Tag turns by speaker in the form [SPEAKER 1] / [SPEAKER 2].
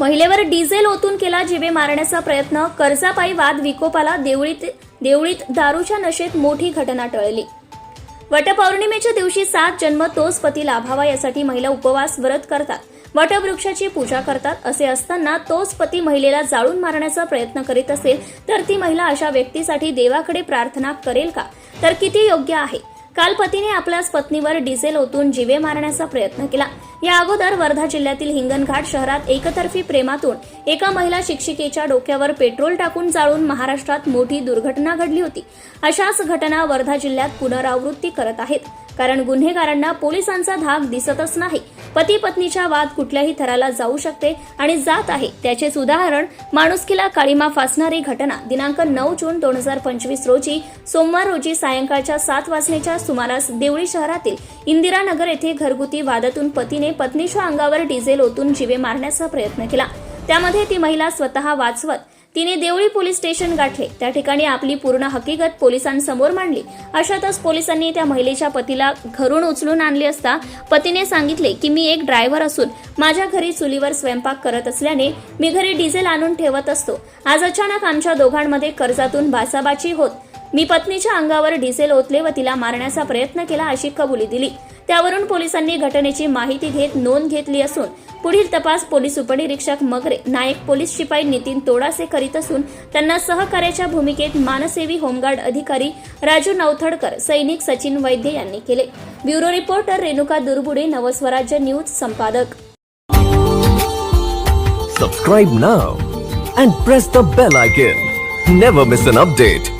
[SPEAKER 1] महिलेवर डिझेल ओतून केला जिवे मारण्याचा प्रयत्न कर्जापायी वाद विकोपाला देवळीत देवळीत दारूच्या नशेत मोठी घटना टळली. वटपौर्णिमेच्या दिवशी सात जन्म तोच पती लाभावा यासाठी महिला उपवास व्रत करतात. वटवृक्षाची पूजा करतात असे असताना तोच पती महिलेला जाळून मारण्याचा प्रयत्न करीत असेल तर ती महिला अशा व्यक्तीसाठी देवाकडे प्रार्थना करेल का? तर किती योग्य आहे? काल पतीने आपल्याच पत्नीवर डिझेल ओतून जिवे मारण्याचा प्रयत्न केला. या अगोदर वर्धा जिल्ह्यातील हिंगणघाट शहरात एकतर्फी प्रेमातून एका महिला शिक्षिकेच्या डोक्यावर पेट्रोल टाकून जाळून महाराष्ट्रात मोठी दुर्घटना घडली होती. अशाच घटना वर्धा जिल्ह्यात पुनरावृत्ती करत आहेत. कारण गुन्हेगारांना पोलिसांचा धाक दिसतच नाही. पती पत्नीच्या वाद कुठल्याही थराला जाऊ शकते आणि जात आहे. त्याचेच उदाहरण माणुसकीला काळीमा फासणारी घटना. दिनांक नऊ जून दोन हजार पंचवीस रोजी सोमवार रोजी सायंकाळच्या सात वाजण्याच्या सुमारास देवळी शहरातील इंदिरानगर येथे घरगुती वादातून पतीने पत्नीच्या अंगावर डिझेल ओतून जिवे मारण्याचा प्रयत्न केला. त्यामध्ये ती महिला स्वतः वाचवत तिने देवळी पोलीस स्टेशन गाठले. त्या ठिकाणी आपली पूर्ण हकीकत पोलिसांसमोर मांडली. अशातच पोलिसांनी त्या महिलेच्या पतीला घरून उचलून आणले असता पतीने सांगितले की मी एक ड्रायव्हर असून माझ्या घरी चुलीवर स्वयंपाक करत असल्याने मी घरी डिझेल आणून ठेवत असतो. आज अचानक आमच्या दोघांमध्ये कर्जातून भासाबाची होत. मी पत्नीच्या अंगावर डिझेल ओतले व तिला मारण्याचा प्रयत्न केला अशी कबुली दिली. त्यावरून पोलिसांनी घटनेची माहिती घेत नोंद घेतली असून पुढील तपास पोलीस उपनिरीक्षक मगरे नायक पोलीस शिपाई नितीन तोडासे करीत असून त्यांना सहकार्याच्या भूमिकेत मानसेवी होमगार्ड अधिकारी राजू नवथडकर सैनिक सचिन वैद्य यांनी केले. Bureau reporter Renuka Durbude Navswarajya news संपादक.
[SPEAKER 2] Subscribe now and press the bell icon never miss an update